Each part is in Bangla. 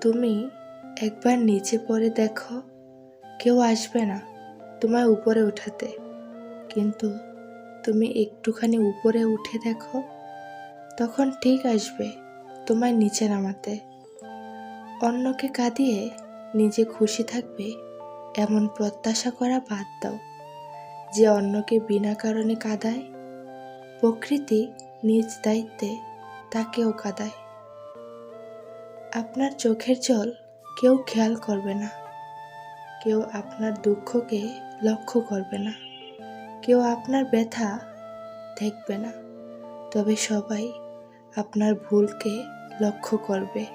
তুমি একবার নিচে পড়ে দেখো, কেউ আসবে না তোমায় উপরে উঠাতে। কিন্তু তুমি একটুখানি উপরে উঠে দেখো, তখন ঠিক আসবে তোমায় নিচে নামাতে। অন্যকে কাঁদিয়ে নিজে খুশি থাকবে এমন প্রত্যাশা করা বাদ দাও। যে অন্যকে বিনা কারণে কাঁদায়, প্রকৃতি নিজ দায়িত্বে তাকেও কাঁদায়। আপনার চোখের জল কেউ খেয়াল করবে না। কেউ আপনার দুঃখকে লক্ষ্য করবে না। কেউ আপনার ব্যথা দেখবে না। তবে সবাই আপনার ভুলকে লক্ষ্য করবে।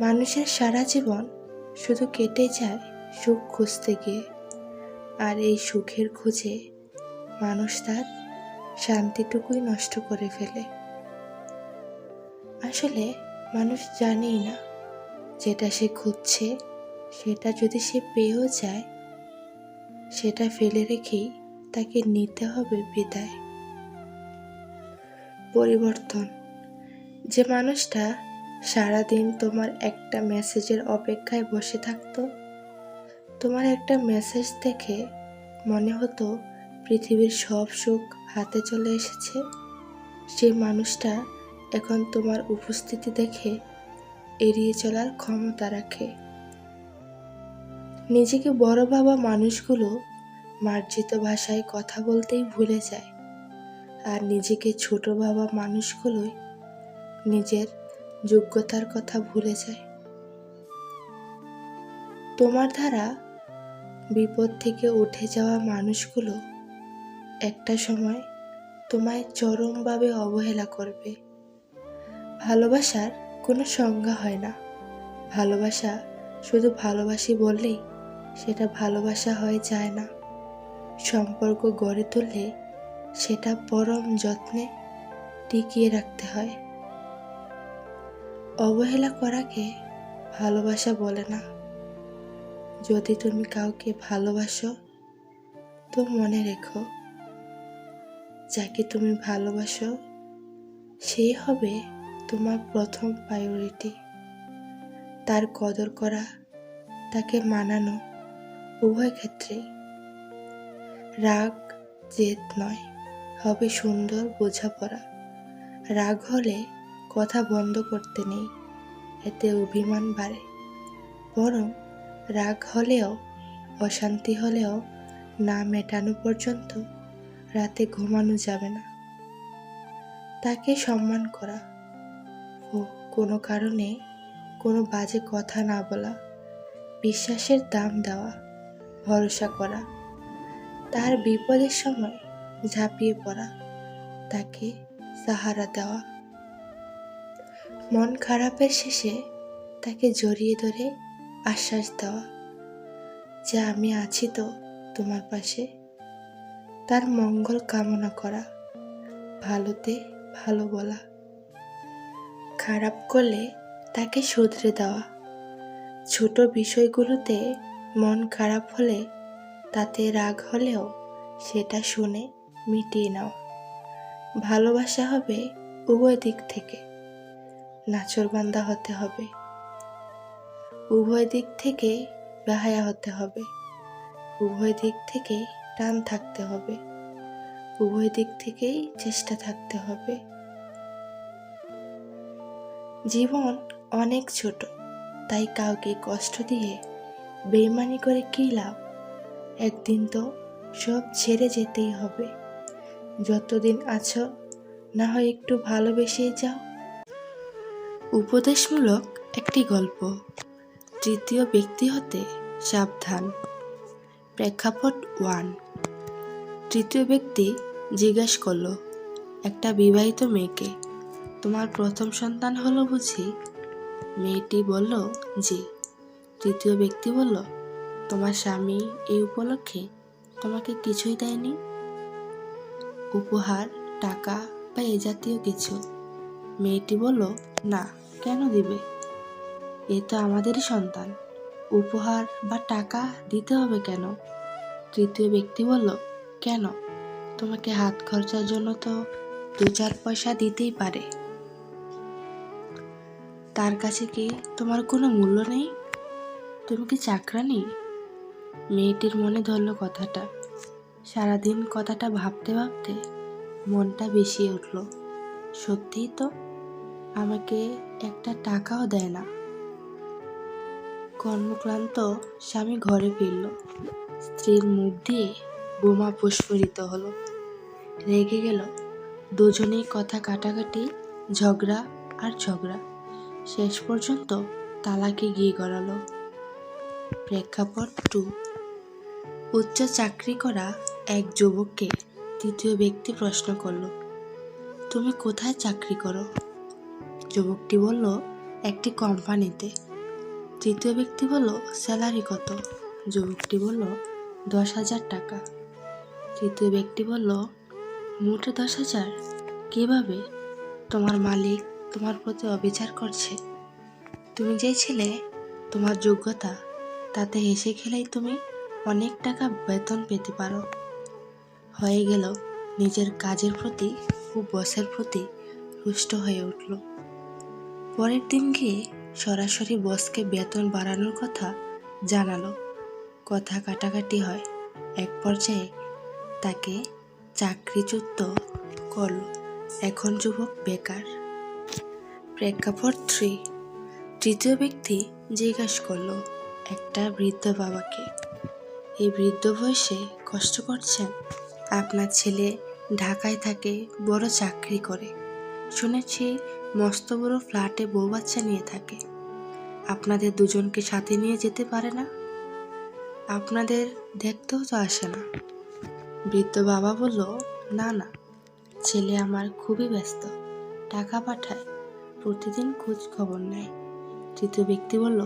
মানুষের সারা জীবন শুধু কেটে যায় সুখ খুঁজতে গিয়ে। আর এই সুখের খোঁজে মানুষ তার শান্তিটুকুই নষ্ট করে ফেলে। আসলে মানুষ জানেই না যেটা সে খুঁজছে, সেটা যদি সে পেয়েও যায়, সেটা ফেলে রেখেই তাকে নিতে হবে বিদায়। পরিবর্তন। যে মানুষটা সারাদিন তোমার একটা মেসেজের অপেক্ষায় বসে থাকতো, তোমার একটা মেসেজ দেখে মনে হতো পৃথিবীর সব সুখ হাতে চলে এসেছে। সেই মানুষটা এখন তোমার উপস্থিতি দেখে এড়িয়ে চলার ক্ষমতা রাখে। নিজেকে বড় ভাবা মানুষগুলো মার্জিত ভাষায় কথা বলতেই ভুলে যায় আর নিজেকে ছোট ভাবা মানুষগুলোই নিজের যোগ্যতার কথা ভুলে যায়। তোমার দ্বারা বিপদ থেকে উঠে যাওয়া মানুষগুলো একটা সময় তোমায় চরমভাবে অবহেলা করবে। ভালোবাসার কোনো সংজ্ঞা হয় না। ভালোবাসা শুধু ভালোবাসি বললেই সেটা ভালোবাসা হয়ে যায় না। সম্পর্ক গড়ে তুললে সেটা পরম যত্নে টিকিয়ে রাখতে হয়। অবহেলা করাকে ভালোবাসা বলে না। যদি তুমি কাউকে ভালোবাসো, তো মনে রেখো, যাকে তুমি ভালোবাসো সেই হবে তোমার প্রথম প্রায়োরিটি তার কদর করা, তাকে মানানো উভয় ক্ষেত্রেই। রাগ জেদ নয়, হবে সুন্দর বোঝাপড়া। রাগ হলে কথা বন্ধ করতে নেই, এতে অভিমান বাড়ে। বরং রাগ হলেও, অশান্তি হলেও না মেটানো পর্যন্ত রাতে ঘুমানো যাবে না। তাকে সম্মান করা কোনো কারণে কোনো বাজে কথা না বলা, বিশ্বাসের দাম দেওয়া, ভরসা করা, তার বিপদের সময় ঝাঁপিয়ে পড়া, তাকে সাহারা দেওয়া। মন খারাপের শেষে তাকে জড়িয়ে ধরে আশ্বাস দেওয়া, যে আমি আছি তো তোমার পাশে। তার মঙ্গল কামনা করা, ভালোতে ভালো বলা। খারাপ করলে তাকে শুধরে দেওয়া। ছোট বিষয়গুলোতে মন খারাপ হলে তাতে রাগ হলেও সেটা শুনে মিটিয়ে নাও। ভালোবাসা হবে উভয় দিক থেকে নাচরবান্দা হতে হবে। উভয় দিক থেকে বেহায়া হতে হবে, উভয় দিক থেকে টান থাকতে হবে, উভয় দিক থেকেই চেষ্টা থাকতে হবে। জীবন অনেক ছোট, তাই কাউকে কষ্ট দিয়ে বেইমানি করে কী লাভ? একদিন তো সব ছেড়ে যেতেই হবে। যতদিন আছো না হয় একটু ভালোবেসেই যাও। উপদেশমূলক একটি গল্প। তৃতীয় ব্যক্তি হতে সাবধান। প্রেক্ষাপট ওয়ান। তৃতীয় ব্যক্তি জিজ্ঞেস করল, একটা বিবাহিত মেয়েকে? তোমার প্রথম সন্তান হলো বুঝি? মেয়েটি বলল, জি। তৃতীয় ব্যক্তি বলল, তোমার স্বামী এই উপলক্ষে তোমাকে কিছুই দেয়নি? উপহার, টাকা বা এ জাতীয় কিছু? মেয়েটি বলল, না, কেন দিবে? এ তো আমাদেরই সন্তান। উপহার বা টাকা দিতে হবে কেন? তৃতীয় ব্যক্তি বলল, কেন? তোমাকে হাত খরচার জন্য তো দু চার পয়সা দিতেই পারে। তার কাছে কি তোমার কোনো মূল্য নেই? তুমি কি চাকরানি? মেয়েটির মনে ধরল কথাটা। সারাদিন কথাটা ভাবতে ভাবতে মনটা বেশিয়ে উঠল। সত্যিই তো আমাকে একটা টাকাও দেয় না। কর্মক্লান্ত স্বামী ঘরে ফিরল। স্ত্রীর মুখ দিয়ে বোমা প্রস্ফুরিত হলো। রেগে গেল। দুজনেই কথা কাটাকাটি, ঝগড়া আর ঝগড়া। শেষ পর্যন্ত তালাকে গিয়ে গড়ালো। প্রেক্ষাপট টু। উচ্চ চাকরি করা এক যুবককে তৃতীয় ব্যক্তি প্রশ্ন করল, তুমি কোথায় চাকরি করো? যুবকটি বলল, একটি কোম্পানিতে। তৃতীয় ব্যক্তি বলল, স্যালারি কত? যুবকটি বলল, দশ হাজার টাকা। তৃতীয় ব্যক্তি বলল, মোটে দশ হাজার? কীভাবে? তোমার মালিক তোমার প্রতি অবিচার করছে। তুমি যে ছেলে, তোমার যোগ্যতা, তাতে হেসে খেলেই তুমি অনেক টাকা বেতন পেতে পারো। হয়ে গেল, নিজের কাজের প্রতি ও বসের প্রতি রুষ্ট হয়ে উঠল। পরের দিন গিয়ে সরাসরি বসকে বেতন বাড়ানোর কথা জানালো। কথা কাটাকাটি হয়, এক পর্যায়ে তাকে চাকরিচ্যুত করল। এখন যুবক বেকার। প্রেক্ষাপট থ্রি। তৃতীয় ব্যক্তি জিজ্ঞাসা করল, একটা বৃদ্ধ বাবাকে। এই বৃদ্ধ বয়সে কষ্ট করছেন? আপনার ছেলে ঢাকায় থাকে, বড় চাকরি করে। শুনেছি মস্ত বড় ফ্ল্যাটে বউ বাচ্চা নিয়ে থাকে। আপনাদের দুজনকে সাথে নিয়ে যেতে পারে না? আপনাদের দেখতেও তো আসে না। বৃদ্ধ বাবা বলল, না না। ছেলে আমার খুবই ব্যস্ত। টাকা পাঠায়। প্রতিদিন খোঁজ খবর নেয়। তৃতীয় ব্যক্তি বলল,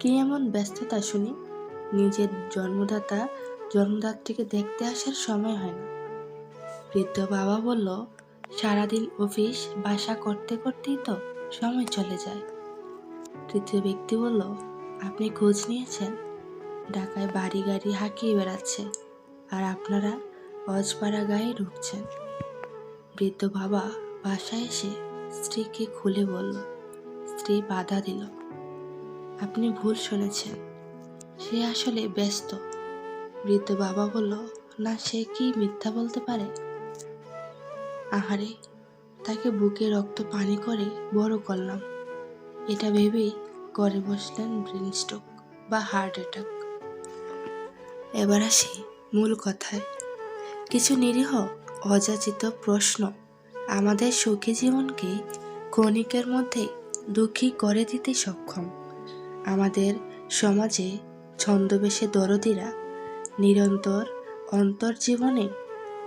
কি এমন ব্যস্ততা শুনি? নিজের জন্মদাতা জন্মদাত্রীকে দেখতে আসার সময় হয় না। বৃদ্ধ বাবা বলল, সারাদিন অফিস, বাসা করতে করতেই তো সময় চলে যায়। তৃতীয় ব্যক্তি বলল, আপনি খোঁজ নিয়েছেন? ঢাকায় বাড়ি গাড়ি হাঁকিয়ে বেড়াচ্ছে, আর আপনারা অজপাড়া গায়ে ঢুকছেন। বৃদ্ধ বাবা বাসায় এসে স্ত্রীকে খুলে বলল, স্ত্রী বাধা দিল। আপনি ভুল শুনেছেন। সে আসলে ব্যস্ত। বৃদ্ধ বাবা বলল, না, সে কি মিথ্যা বলতে পারে? আহারে, তাকে বুকে রক্ত পানি করে বড় করলাম। এটা ভেবেই ঘরে বসলেন ব্রেন স্ট্রোক বা হার্ট অ্যাটাক। এবার আসি মূল কথায়। কিছু নিরীহ, অযাচিত প্রশ্ন। আমাদের সুখী জীবনকে ক্ষণিকের মধ্যে দুঃখী করে দিতে সক্ষম। আমাদের সমাজে ছন্দবেশে দরদিরা নিরন্তর অন্তর্জীবনে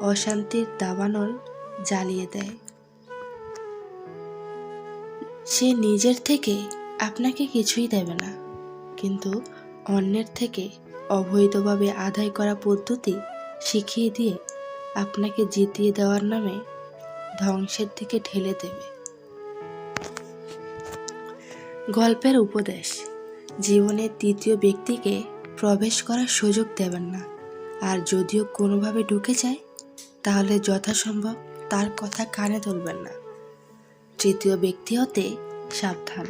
অশান্তির দাবানল জ্বালিয়ে দেয়। সে নিজের থেকে আপনাকে কিছুই দেবে না, কিন্তু অন্যের থেকে অবৈধভাবে আদায় করা পদ্ধতি শিখিয়ে দিয়ে আপনাকে জিতিয়ে দেওয়ার নামে ধ্বংসের দিকে ঠেলে দেবে। গল্পের উপদেশ, জীবনের তৃতীয় ব্যক্তিকে প্রবেশ করার সুযোগ দেবেন না। আর যদিও কোনোভাবে ঢুকে যায়, তাহলে যথাসম্ভব তার কথা কানে তুলবেন না। তৃতীয় ব্যক্তি হতে সাবধান।